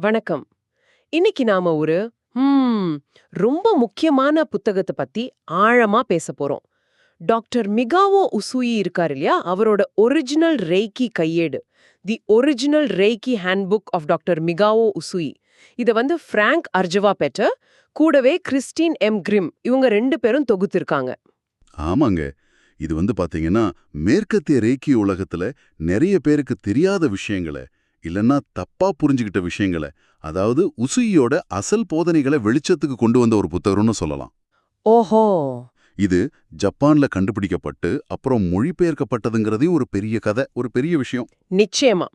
வணக்கம். இன்னைக்கு நாம ஒரு ஹம், ரொம்ப முக்கியமான புத்தகத்தை பத்தி ஆழமா பேச போறோம். டாக்டர் மிகாவோ உசூயி இருக்காரு இல்லையா? அவரோட ஒரிஜினல் ரெய்கி கையேடு. The original reiki handbook of doctor Mikao Usui. இத வந்து ஃப்ராங்க் அர்ஜவா பெட்டர் கூடவே கிறிஸ்டின் எம் கிரிம் இவங்க ரெண்டு பேரும் தொகுத்திருக்காங்க. ஆமாங்க. இது வந்து பாத்தீங்கன்னா மேற்கத்திய ரேக்கி உலகத்துல நிறைய பேருக்கு தெரியாத விஷயங்களை இல்லைன்னா தப்பா புரிஞ்சுக்கிட்ட விஷயங்களை அதாவது உசுயியோட அசல் போதனைகளை வெளிச்சத்துக்கு கொண்டு வந்த ஒரு புத்தகம்னு சொல்லலாம். ஓஹோ. இது ஜப்பான்ல கண்டுபிடிக்கப்பட்டு அப்புறம் மொழிபெயர்க்கப்பட்டதுங்கிறதே ஒரு பெரிய கதை ஒரு பெரிய விஷயம். நிச்சயமா.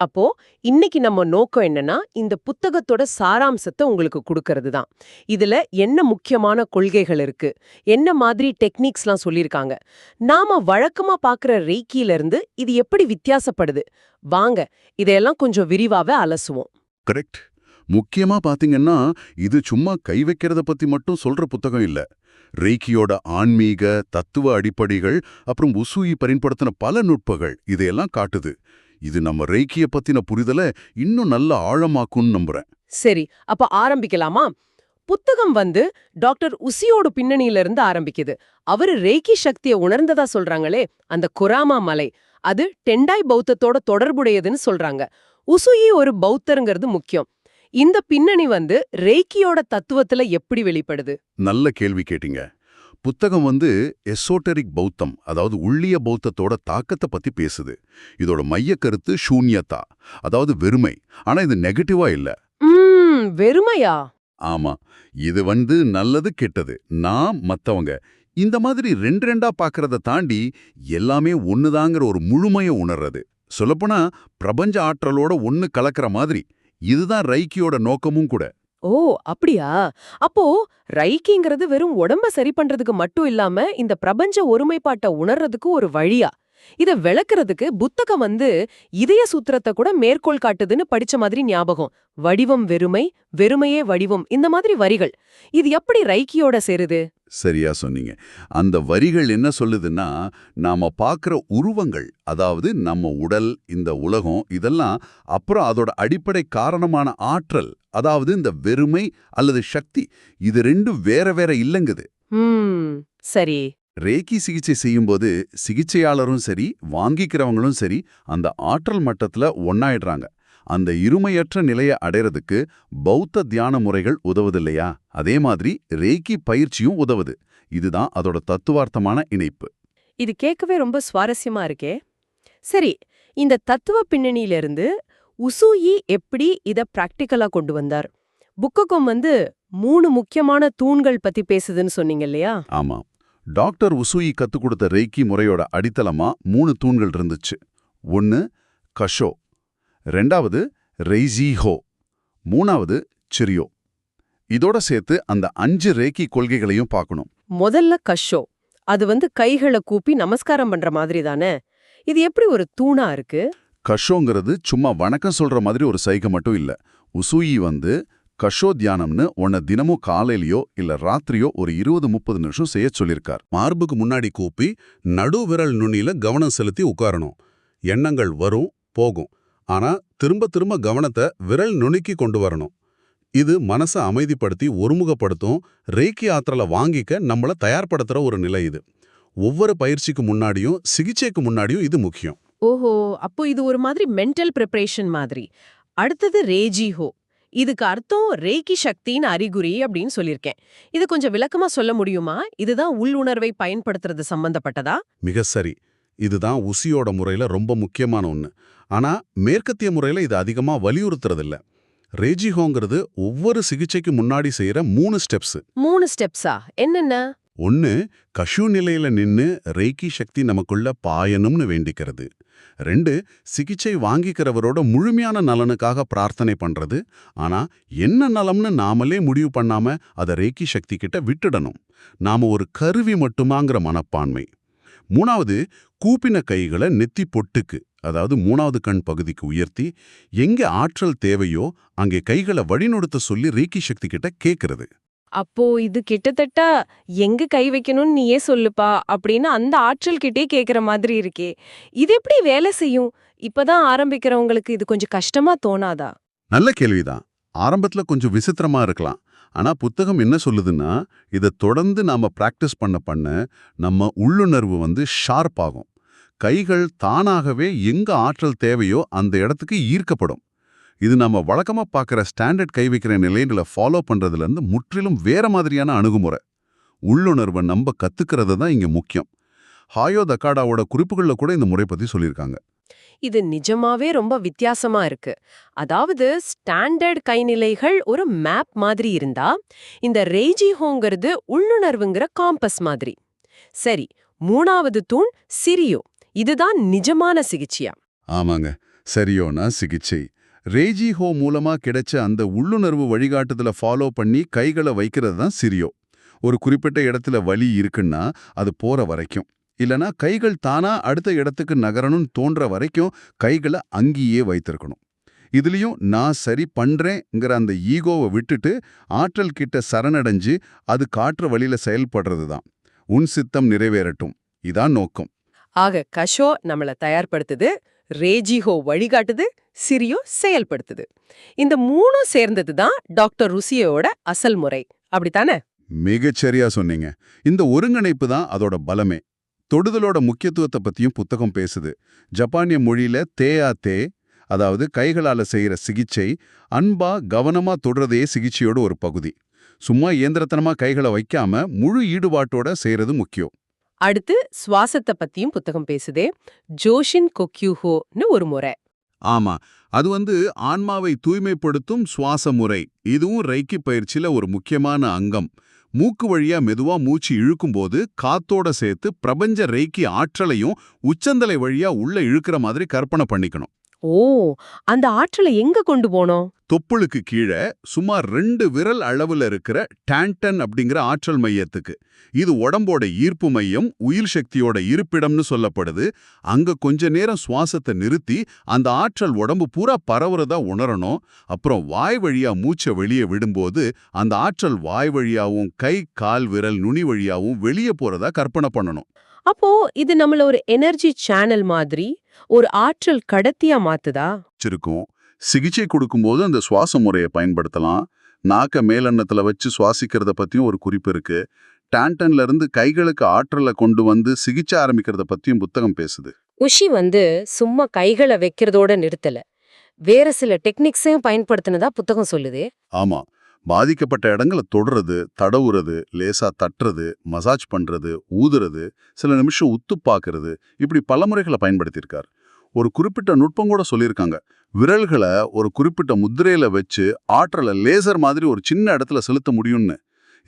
அப்போ இன்னைக்கு நம்ம நோக்கம் என்னன்னா இந்த புத்தகத்தோட சாராம்சத்தை உங்களுக்கு கொடுக்கறது தான் இதுல என்ன முக்கியமான கொள்கைகள் இருக்கு? என்ன மாதிரி டெக்னிக்ஸ்லாம் சொல்லியிருக்காங்க நாம வழக்கமா பாக்குற ரெய்க்கியில இருந்து இது எப்படி வித்தியாசப்படுது? வாங்க இதையெல்லாம் கொஞ்சம் விரிவாவே அலசுவோம். கரெக்ட். முக்கியமா பாத்தீங்கன்னா இது சும்மா கை வைக்கிறத பத்தி மட்டும் சொல்ற புத்தகம் இல்ல. ரேக்கியோட ஆன்மீக தத்துவ அடிப்படைகள் அப்புறம் உசூயி பயன்படுத்தின பல நுட்பங்கள் இதையெல்லாம் காட்டுது. இது நம்ம ரேக்கிய பத்தின புரிதலை இன்னும் நல்ல ஆழமாக்கும்னு நம்புறேன். சரி அப்ப ஆரம்பிக்கலாமா? புத்தகம் வந்து டாக்டர் உசியோட பின்னணியில இருந்து ஆரம்பிக்குது. அவரு ரேக்கி சக்தியை உணர்ந்ததா சொல்றாங்களே அந்த குராமா மலை. அது டெண்டாய் பௌத்தத்தோட தொடர்புடையதுன்னு சொல்றாங்க. உசுயி ஒரு பௌத்தருங்கிறது முக்கியம். இந்த பின்னணி வந்து ரேக்கியோட தத்துவத்துல எப்படி வெளிப்படுது? நல்ல கேள்வி கேட்டீங்க. புத்தகம் வந்து எசோட்டரிக் பௌத்தம் அதாவது உள்ளிய பௌத்தத்தோட தாக்கத்தை பத்தி பேசுது. இதோட மையக் கருத்து சூன்யத்தா அதாவது வெறுமை. ஆனா இது நெகட்டிவா இல்ல. வெறுமையா? ஆமா. இது வந்து நல்லது கெட்டது. நான் மத்தவங்க இந்த மாதிரி ரெண்டு ரெண்டா பார்க்கறத தாண்டி எல்லாமே ஒண்ணுதாங்கிற ஒரு முழுமையை உணர்றது. சொல்லப்போனா பிரபஞ்ச ஆற்றலோட ஒண்ணு கலக்கிற மாதிரி. இதுதான் ரைக்கியோட நோக்கமும் கூட. ஓ அப்படியா? அப்போ ரைக்கிங்கிறது வெறும் உடம்ப சரி பண்றதுக்கு மட்டும் இல்லாம இந்த பிரபஞ்ச ஒருமைப்பாட்டை உணர்றதுக்கு ஒரு வழியா? இத விளக்குறதுக்கு புத்தகம் வந்து இதய சூத்திரத்தை கூட மேற்கோள் காட்டுதுன்னு படிச்ச மாதிரி ஞாபகம். வடிவம் வெறுமை வெறுமையே வடிவம் இந்த மாதிரி வரிகள். இது எப்படி ரைக்கியோட சேருது? சரியா சொன்னீங்க. அந்த வரிகள் என்ன சொல்லுதுன்னா நாம பார்க்குற உருவங்கள் அதாவது நம்ம உடல் இந்த உலகம் இதெல்லாம் அப்புறம் அதோட அடிப்படை காரணமான ஆற்றல் அதாவது இந்த வெறுமை அல்லது சக்தி இது ரெண்டும் வேற வேற இல்லங்குது. சரி. ரேக்கி சிகிச்சை செய்யும்போது சிகிச்சையாளரும் சரி வாங்கிக்கிறவங்களும் சரி அந்த ஆற்றல் மட்டத்துல ஒன்னாயிடுறாங்க அந்த இருமையற்ற நிலையை அடைறதுக்கு பௌத்த தியான முறைகள் உதவுதில்லையா? அதே மாதிரி ரேக்கி பயிற்சியும் உதவுது. இதுதான் அதோட தத்துவார்த்தமான இணைப்பு. இது கேட்கவே ரொம்ப சுவாரஸ்யமா இருக்கே. சரி இந்த தத்துவ பின்னணியிலிருந்து உசூயி எப்படி இத பிராக்டிக்கலா கொண்டு வந்தார்? புக்ககம் வந்து மூணு முக்கியமான தூண்கள் பத்தி பேசுதுன்னு சொன்னீங்க இல்லையா? ஆமா. டாக்டர் உசூயி கத்துக் கொடுத்த ரேக்கி முறையோட அடித்தளமா மூணு தூண்கள் இருந்துச்சு. ஒன்னு கஷோ. ரெண்டாவது ரெய்ஜிஹோ மூணாவது சிரியோ இதோட சேர்த்து அந்த அஞ்சு ரேக்கி கொள்கைகளையும் பார்க்கணும். முதல்ல கஷோ அது வந்து கைகளை கூப்பி நமஸ்காரம் பண்ற மாதிரி தானே? இது எப்படி ஒரு தூணா இருக்கு? கஷோங்கிறது சும்மா வணக்கம் சொல்ற மாதிரி ஒரு சைகை மட்டும் இல்ல. உசூயி வந்து கஷோ தியானம்னு உன்னை தினமும் காலையிலயோ இல்ல ராத்திரியோ ஒரு இருபது முப்பது நிமிஷம் செய்ய சொல்லியிருக்கார். மார்புக்கு முன்னாடி கூப்பி நடு விரல் நுனியில கவனம் செலுத்தி உட்காரணும். எண்ணங்கள் வரும் போகும். ஆனா திரும்ப திரும்ப கவனத்தை விரல் நுனிக்கு கொண்டு வரணும். இது மனசை அமைதிப்படுத்தி ஒருமுகப்படுத்தும் ரேக்கி ஆற்றலை வாங்கிக்க நம்மள தயார்படுத்துற ஒரு நிலை இது. ஒவ்வொரு பயிற்சிக்கு முன்னாடியும் சிகிச்சைக்கு முன்னாடியும் இது முக்கியம். ஓஹோ! அப்போ இது ஒரு மாதிரி மென்டல் ப்ரிப்பரேஷன் மாதிரி. அடுத்தது ரேஜிஹோ இதுக்கு அர்த்தம் ரேக்கி சக்தின்னு அறிகுறி அப்படின்னு சொல்லியிருக்கேன். இது கொஞ்சம் விளக்கமா சொல்ல முடியுமா? இதுதான் உள்ளுணர்வை பயன்படுத்துறது சம்பந்தப்பட்டதா? மிக சரி. இதுதான் உசியோட முறையில ரொம்ப முக்கியமான ஒண்ணு. ஆனா மேற்கத்திய முறையில இது அதிகமா வலியுறுத்துறதில்ல. ரேஜிஹோங்கிறது ஒவ்வொரு சிகிச்சைக்கு முன்னாடி செய்யற மூணு ஸ்டெப்ஸ். மூணு ஸ்டெப்ஸா? என்னென்ன? ஒன்னு கஷு நிலையில நின்னு ரேக்கி சக்தி நமக்குள்ள பாயணும்னு வேண்டிக்கிறது. ரெண்டு சிகிச்சை வாங்கிக்கிறவரோட முழுமையான நலனுக்காக பிரார்த்தனை பண்றது. ஆனா என்ன நலம்னு நாமளே முடிவு பண்ணாம அதை ரேக்கி சக்தி கிட்ட விட்டுடணும். நாம ஒரு கருவி மட்டுமாங்கிற மனப்பான்மை. மூணாவது கூப்பின கைகளை நெத்தி பொட்டுக்கு அதாவது மூணாவது கண் பகுதிக்கு உயர்த்தி எங்க ஆற்றல் தேவையோ அங்கே கைகளை வழிநடத்த சொல்லி ரேக்கி சக்தி கிட்ட கேட்கறது அப்போ இது கிட்டத்தட்ட எங்க கை வைக்கணும்னு நீயே சொல்லுப்பா அப்படின்னு அந்த ஆற்றல் கிட்டே கேக்குற மாதிரி இருக்கே. இது எப்படி வேலை செய்யும்? இப்பதான் ஆரம்பிக்கிறவங்களுக்கு இது கொஞ்சம் கஷ்டமா தோணாதா? நல்ல கேள்விதான். ஆரம்பத்துல கொஞ்சம் விசித்திரமா இருக்கலாம். ஆனா புத்தகம் என்ன சொல்லுதுன்னா இதை தொடர்ந்து நாம பிராக்டிஸ் பண்ண பண்ண நம்ம உள்ளுணர்வு வந்து ஷார்ப் ஆகும். கைகள் தானாகவே எங்க ஆற்றல் தேவையோ அந்த இடத்துக்கு ஈர்க்கப்படும். இது நம்ம வழக்கமா பார்க்குற ஸ்டாண்டர்ட் கை வைக்கிற நிலையில ஃபாலோ பண்றதுல இருந்து முற்றிலும் வேற மாதிரியான அணுகுமுறை. உள்ளுணர்வை நம்ப கற்றுக்கிறது தான் இங்க முக்கியம். ஹாயோ தக்காடாவோட குறிப்புகள்ல கூட இந்த முறை பத்தி சொல்லியிருக்காங்க. இது நிஜமாவே ரொம்ப வித்தியாசமா இருக்கு. அதாவது ஸ்டாண்டர்ட் கைநிலைகள் ஒரு மேப் மாதிரி இருந்தா இந்த ரேஜி ஹோங்கிறது உள்ளுணர்வுங்கிற காம்பஸ் மாதிரி. சரி மூணாவது தூண் சிரியோ இதுதான் நிஜமான சிகிச்சையா? ஆமாங்க சரியோனா சிகிச்சை. ரேஜி ஹோ மூலமா கிடைச்ச அந்த உள்ளுணர்வு வழிகாட்டுதல ஃபாலோ பண்ணி கைகளை வைக்கிறது தான் சிரியோ ஒரு குறிப்பிட்ட இடத்துல வலி இருக்குன்னா அது போற வரைக்கும். இல்லனா கைகள் தானா அடுத்த இடத்துக்கு நகரணும்னு தோன்ற வரைக்கும் கைகளை அங்கேயே வைத்திருக்கணும். இதுலயும் நான் சரி பண்றேங்கிற அந்த ஈகோவை விட்டுட்டு ஆற்றல் கிட்ட சரணடைஞ்சு அது காற்று வழியில செயல்படுறது தான் உன் சித்தம் நிறைவேறட்டும். இதான் நோக்கம். ஆக கஷோ நம்மள தயார்படுத்துது ரேஜிஹோ வழிகாட்டுது சிரியோ செயல்படுத்துது. இந்த மூணும் சேர்ந்தது தான் டாக்டர் ருசியோட அசல் முறை. அப்படித்தானே? மிகச்சரியா சொன்னீங்க. இந்த ஒருங்கிணைப்பு தான் அதோட பலமே. தொடுதலோட முக்கியத்துவத்தை பத்தியும் புத்தகம் பேசுது. ஜப்பானிய மொழியில தேயா தே அதாவது கைகளால செய்யற சிகிச்சை அன்பா கவனமா தொடுறதே சிகிச்சையோட ஒரு பகுதி. சும்மா இயந்திரத்தனமா கைகளை வைக்காம முழு ஈடுபாட்டோட செய்யறது முக்கியம். அடுத்து சுவாசத்தை பத்தியும் புத்தகம் பேசுதே. ஜோஷின் கொக்யூஹோன்னு ஒரு முறை. ஆமா அது வந்து ஆன்மாவை தூய்மைப்படுத்தும் சுவாச முறை. இதுவும் ரைக்கி பயிற்சியில ஒரு முக்கியமான அங்கம். மூக்கு வழியா மெதுவா மூச்சு இழுக்கும்போது காத்தோட சேர்த்து பிரபஞ்ச ரைக்கி ஆற்றலையும் உச்சந்தலை வழியா உள்ள இழுக்கிற மாதிரி கற்பனை பண்ணிக்கணும். ஓ அந்த ஆற்றலை எங்க கொண்டு போனோம்? தொப்புளுக்கு கீழே சுமார் ரெண்டு விரல் அளவுல இருக்கிற டான்டன் அப்படிங்கிற ஆற்றல் மையத்துக்கு. இது உடம்போட ஈர்ப்பு மையம் உயிர் சக்தியோட இருப்பிடம்னு சொல்லப்படுது. அங்க கொஞ்ச நேரம் சுவாசத்தை நிறுத்தி அந்த ஆற்றல் உடம்பு பூரா பரவுறதா உணரணும். அப்புறம் வாய் வழியா மூச்சை வெளியே விடும்போது அந்த ஆற்றல் வாய் வழியாவும் கை கால் விரல் நுனி வழியாவும் வெளியே போறதா கற்பனை பண்ணணும். அப்போ இது நம்மள ஒரு எனர்ஜி சேனல் மாதிரி ஒரு ஆற்றல் கடத்தியா மாத்துதா? வச்சிருக்கும். சிகிச்சை கொடுக்கும்போது அந்த சுவாச முறையை பயன்படுத்தலாம். நாக்க மேலெண்ணத்துல வச்சு சுவாசிக்கிறத பத்தியும் ஒரு குறிப்பு இருக்கு. டான்டன்ல இருந்து கைகளுக்கு ஆற்றலை கொண்டு வந்து சிகிச்சை ஆரம்பிக்கிறத பத்தியும் புத்தகம் பேசுது. உஷி வந்து சும்மா கைகளை வைக்கிறதோட நிறுத்தல. வேற சில டெக்னிக்ஸையும் பயன்படுத்தினதா புத்தகம் சொல்லுதே. ஆமா. பாதிக்கப்பட்ட இடங்களை தொடுறது தடவுறது லேசா தட்டுறது மசாஜ் பண்றது ஊதுறது சில நிமிஷம் உத்து பார்க்கறது இப்படி பல முறைகளை பயன்படுத்தியிருக்கார். ஒரு குறிப்பிட்ட நுட்பம் கூட சொல்லியிருக்காங்க. விரல்களை ஒரு குறிப்பிட்ட முத்திரையில வச்சு ஆற்றலை லேசர் மாதிரி ஒரு சின்ன இடத்துல செலுத்த முடியும்னு.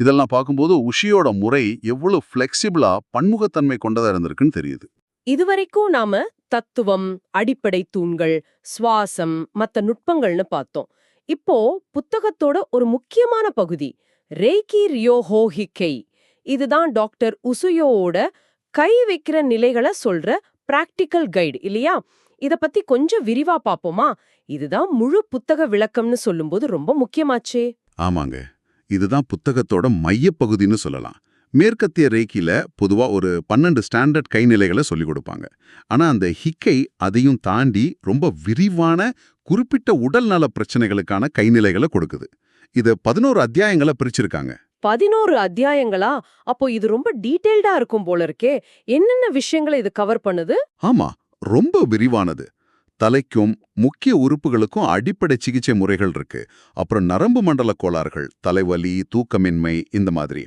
இதெல்லாம் பார்க்கும்போது உஷியோட முறை எவ்வளவு ஃப்ளெக்சிபிளா பன்முகத்தன்மை கொண்டதா இருந்திருக்குன்னு தெரியுது. இதுவரைக்கும் நாம தத்துவம் அடிப்படை தூண்கள் சுவாசம் மத்த நுட்பங்கள்னு பார்த்தோம். இப்போ புத்தகத்தோட ஒரு முக்கியமான பகுதி ரேகி ரியோஹோ ஹிக்கை இதுதான் டாக்டர் உசுயோவோட கை வைக்கிற நிலைகளை சொல்ற பிராக்டிக்கல் கைடு இல்லையா? இத பத்தி கொஞ்சம் விரிவா பாப்போமா? இதுதான் முழு புத்தக விளக்கம்னு சொல்லும்போது ரொம்ப முக்கியமாச்சே. ஆமாங்க. இதுதான் புத்தகத்தோட மையப்பகுதின்னு சொல்லலாம். மேற்கத்திய ரேக்கில பொதுவா ஒரு பன்னெண்டு ஸ்டாண்டர்ட் கைநிலைகளை சொல்லிக் கொடுப்பாங்க. ஆனா அந்த ஹிக்கை அதையும் தாண்டி ரொம்ப விரிவான குறிப்பிட்ட உடல்நல பிரச்சனைகளுக்கான கைநிலைகளை கொடுக்குது. இது பதினோரு அத்தியாயங்களை பிரிச்சிருக்காங்க. பதினோரு அத்தியாயங்களா? அப்போ இது ரொம்ப டீடைல்டா இருக்கும் போல இருக்கே என்னென்ன விஷயங்களை இது கவர் பண்ணுது? ஆமா ரொம்ப விரிவானது. தலைக்கும் முக்கிய உறுப்புகளுக்கும் அடிப்படை சிகிச்சை முறைகள் இருக்கு. அப்புறம் நரம்பு மண்டல கோளாறுகள் தலைவலி தூக்கமின்மை இந்த மாதிரி.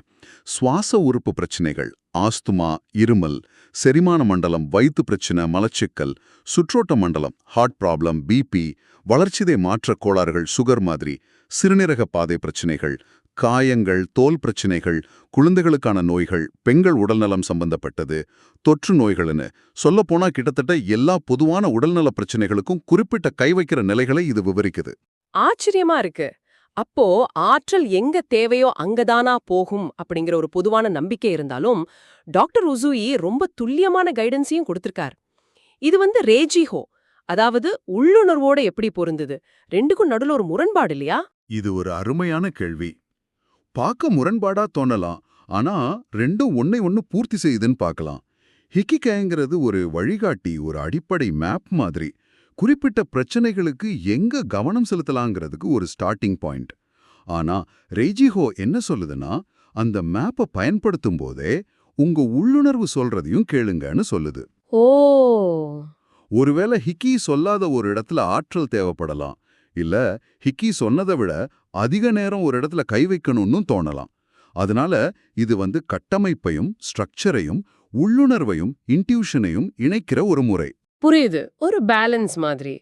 சுவாச உறுப்பு பிரச்சனைகள் ஆஸ்துமா இருமல் செரிமான மண்டலம் வயிற்று பிரச்சனை மலச்சிக்கல் சுற்றோட்ட மண்டலம் ஹார்ட் ப்ராப்ளம் பிபி வளர்ச்சிதை மாற்றக் கோளாறுகள் சுகர் மாதிரி சிறுநீரக பாதை பிரச்சனைகள் காயங்கள் தோல் பிரச்சனைகள் குழந்தைகளுக்கான நோய்கள் பெண்கள் உடல்நலம் சம்பந்தப்பட்டது தொற்று நோய்கள்னு. சொல்லப்போனா கிட்டத்தட்ட எல்லா பொதுவான உடல்நல பிரச்சனைகளுக்கும் குறிப்பிட்ட கை வைக்கிற நிலைகளை இது விவரிக்குது. ஆச்சரியமா இருக்கு. அப்போ ஆற்றல் எங்க தேவையோ அங்கதானா போகும் அப்படிங்கிற ஒரு பொதுவான நம்பிக்கை இருந்தாலும் டாக்டர் உசூயி ரொம்ப துல்லியமான கைடன்ஸையும் கொடுத்திருக்கார். இது வந்து ரேஜிஹோ அதாவது உள்ளுணர்வோட எப்படி பொருந்தது? ரெண்டுக்கும் நடுவுல ஒரு முரண்பாடு இல்லையா? இது ஒரு அருமையான கேள்வி. பார்க்க முரண்பாடா தோணலாம். ஆனா ரெண்டும் ஒன்னை ஒன்னு பூர்த்தி செய்யுதுன்னு பார்க்கலாம். ஹிக்கிகேங்கிறது ஒரு வழிகாட்டி ஒரு அடிப்படை மேப் மாதிரி. குறிப்பிட்ட பிரச்சனைகளுக்கு எங்க கவனம் செலுத்தலாங்கிறதுக்கு ஒரு ஸ்டார்டிங் பாயிண்ட் ஆனா ரெய்ஜிஹோ என்ன சொல்லுதுன்னா அந்த மேப்பை பயன்படுத்தும் போதே உங்க உள்ளுணர்வு சொல்றதையும் கேளுங்கன்னு சொல்லுது. ஓ! ஒருவேளை ஹிக்கி சொல்லாத ஒரு இடத்துல ஆற்றல் தேவைப்படலாம். இல்ல ஹிக்கி சொன்னதை விட அதிக நேரம் ஒரு இடத்துல கை வைக்கணும்னு தோணலாம். அதனால இது வந்து கட்டமைப்பையும் ஸ்ட்ரக்சரையும் உள்ளுணர்வையும் இன்ட்யூஷனையும் இணைக்கிற ஒரு முறை. புரியுது. ஒரு பேலன்ஸ் மாதிரி.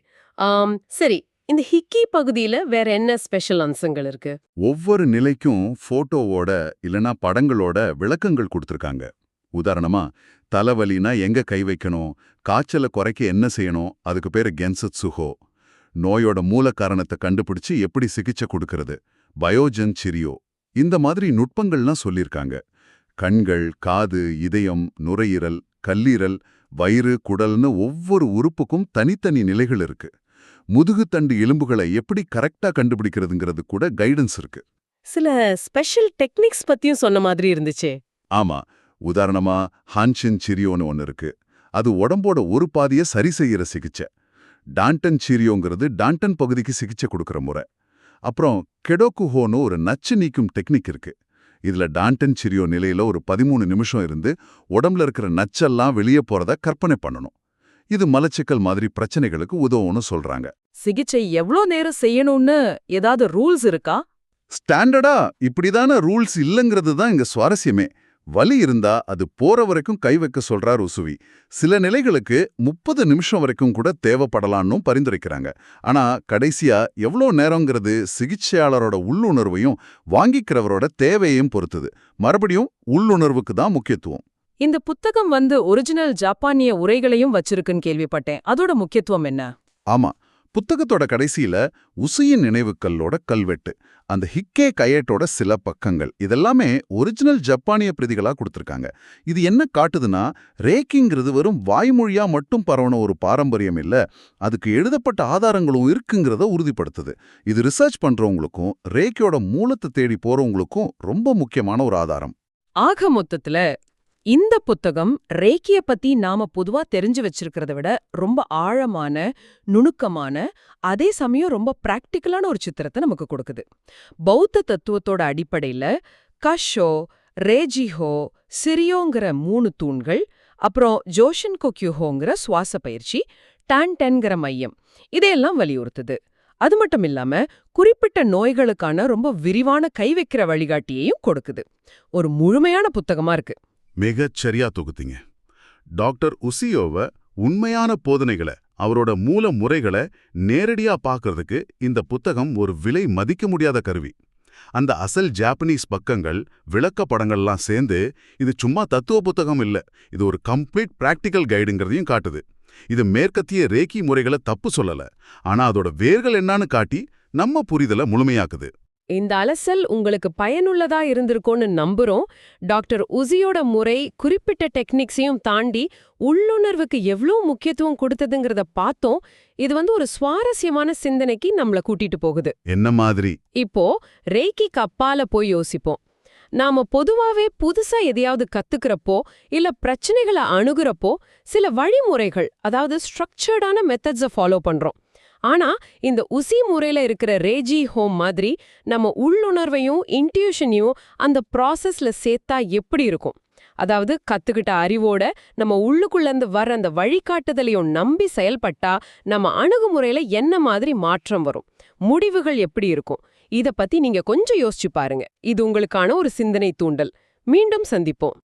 சரி. இந்த ஹிக்கி பகுதியில வேற என்ன ஸ்பெஷல் அம்சங்கள் இருக்கு? ஒவ்வொரு நிலைக்கும் போட்டோவோட இல்லனா படங்களோட விளக்கங்கள் கொடுத்திருக்காங்க. உதாரணமா தலைவலினா எங்க கை வைக்கணும்? காய்ச்சலை குறைக்க என்ன செய்யணும்? அதுக்கு பேரு கென்சத் சுஹோ நோயோட மூல காரணத்தை கண்டுபிடிச்சு எப்படி சிகிச்சை கொடுக்கறது? பயோஜன் சிரியோ. இந்த மாதிரி நுட்பங்கள்லாம் சொல்லியிருக்காங்க கண்கள் காது இதயம் நுரையீரல் கல்லீரல் வயிறு குடல்னு ஒவ்வொரு உறுப்புக்கும் தனித்தனி நிலைகள் இருக்கு. முதுகுத்தண்டு எலும்புகளை எப்படி கரெக்டா கண்டுபிடிக்கிறதுங்கிறது கூட கைடன்ஸ் இருக்கு. சில ஸ்பெஷல் டெக்னிக்ஸ் பத்தியும் சொன்ன மாதிரி இருந்துச்சே. ஆமா. உதாரணமா ஹான்ஷின் சிரியோன்னு ஒன்று இருக்கு. அது உடம்போட ஒரு பாதியை சரி செய்யற சிகிச்சை. டான்டன் சிரியோங்கிறது டான்டன் பகுதிக்கு சிகிச்சை கொடுக்கற முறை. அப்புறம் கெடோக்குஹோன்னு ஒரு நச்சு நீக்கும் டெக்னிக் இருக்கு. இதுல டான்டன் சிரியோ நிலையில ஒரு பதிமூணு நிமிஷம் இருந்து உடம்புல இருக்கிற நச்செல்லாம் வெளியே போறத கற்பனை பண்ணணும். இது மலச்சிக்கல் மாதிரி பிரச்சனைகளுக்கு உதவும்னு சொல்றாங்க. சிகிச்சை எவ்ளோ நேரம் செய்யணும்னு ஏதாவது ரூல்ஸ் இருக்கா? ஸ்டாண்டர்டா இப்படிதான ரூல்ஸ் இல்லைங்கிறது தான் இங்க சுவாரஸ்யமே. வலி இருந்தா அது போற வரைக்கும் கை வைக்க சொல்றார் உசுவி. சில நிலைகளுக்கு முப்பது நிமிஷம் வரைக்கும் கூட தேவைப்படலாம்னு பரிந்துரைக்கிறாங்க. ஆனா கடைசியா எவ்வளோ நேரங்கிறது சிகிச்சையாளரோட உள்ளுணர்வையும் வாங்கிக்கிறவரோட தேவையையும் பொறுத்தது. மறுபடியும் உள்ளுணர்வுக்கு தான் முக்கியத்துவம். இந்த புத்தகம் வந்து ஒரிஜினல் ஜப்பானிய உரைகளையும் வச்சிருக்குன்னு கேள்விப்பட்டேன். அதோட முக்கியத்துவம் என்ன? ஆமா. புத்தகத்தோட கடைசியில உசியின் நினைவுக்கல்லோட கல்வெட்டு அந்த ஹிக்கே கையேட்டோட சில பக்கங்கள். இதெல்லாமே ஒரிஜினல் ஜப்பானிய பிரதிகளா கொடுத்துருக்காங்க. இது என்ன காட்டுதுன்னா ரேக்கிங்கிறது வெறும் வாய்மொழியா மட்டும் பரவன ஒரு பாரம்பரியம் இல்ல அதுக்கு எழுதப்பட்ட ஆதாரங்களும் இருக்குங்கிறத உறுதிப்படுத்துது. இது ரிசர்ச் பண்றவங்களுக்கும் ரேக்கியோட மூலத்தை தேடி போறவங்களுக்கும் ரொம்ப முக்கியமான ஒரு ஆதாரம். ஆக மொத்தத்துல இந்த புத்தகம் ரேக்கிய பத்தி நாம பொதுவா தெரிஞ்சு வச்சிருக்கிறத விட ரொம்ப ஆழமான நுணுக்கமான அதே சமயம் ரொம்ப பிராக்டிக்கலான ஒரு சித்திரத்தை நமக்கு கொடுக்குது. பௌத்த தத்துவத்தோட அடிப்படையில கஷோ ரேஜிஹோ சிரியோங்கிற மூணு தூண்கள் அப்புறம் ஜோஷன் கொக்யூஹோங்கிற சுவாச பயிற்சி டான் டென்கிற மையம் இதையெல்லாம் வலியுறுத்துது. அது மட்டும் இல்லாம குறிப்பிட்ட நோய்களுக்கான ரொம்ப விரிவான கை வைக்கிற வழிகாட்டியையும் கொடுக்குது. ஒரு முழுமையான புத்தகமா இருக்கு. மிகச் சரியா தொகுத்தீங்க. டாக்டர் உசியோவ உண்மையான போதனைகளை அவரோட மூல முறைகளை நேரடியா பார்க்கறதுக்கு இந்த புத்தகம் ஒரு விலை மதிக்க முடியாத கருவி. அந்த அசல் ஜாப்பனீஸ் பக்கங்கள் விளக்க படங்கள்லாம் சேர்ந்து இது சும்மா தத்துவ புத்தகம் இல்ல இது ஒரு கம்ப்ளீட் பிராக்டிக்கல் கைடுங்கிறதையும் காட்டுது. இது மேற்கத்திய ரேக்கி முறைகளை தப்பு சொல்லல ஆனா அதோட வேர்கள் என்னன்னு காட்டி நம்ம புரிதலை முழுமையாக்குது. இந்த அலசல் உங்களுக்கு பயனுள்ளதா இருந்திருக்கும்னு நம்புறோம். டாக்டர் உசியோட முறை குறிப்பிட்ட டெக்னிக்ஸையும் தாண்டி உள்ளுணர்வுக்கு எவ்ளோ முக்கியத்துவம் கொடுத்ததுங்கிறத பார்த்தோம். இது வந்து ஒரு சுவாரஸ்யமான சிந்தனைக்கு நம்மள கூட்டிட்டு போகுது. என்ன மாதிரி? இப்போ ரேக்கிக்கு அப்பால போய் யோசிப்போம். நாம பொதுவாவே புதுசா எதையாவது கத்துக்கிறப்போ இல்ல பிரச்சனைகளை அணுகுறப்போ சில வழிமுறைகள் அதாவது ஸ்ட்ரக்சர்டான மெத்தட்ஸை ஃபாலோ பண்றோம். ஆனா இந்த உசி முறையில இருக்கிற ரேஜி ஹோம் மாதிரி நம்ம உள்ளுணர்வையும் இன்ட்யூஷனையும் அந்த ப்ராசஸ்ல சேர்த்தா எப்படி இருக்கும்? அதாவது கத்துக்கிட்ட அறிவோட நம்ம உள்ளுக்குள்ளேருந்து வர அந்த வழிகாட்டுதலையும் நம்பி செயல்பட்டா நம்ம அணுகுமுறையில என்ன மாதிரி மாற்றம் வரும்? முடிவுகள் எப்படி இருக்கும்? இத பத்தி நீங்க கொஞ்சம் யோசிச்சு பாருங்க. இது உங்களுக்கான ஒரு சிந்தனை தூண்டல். மீண்டும் சந்திப்போம்.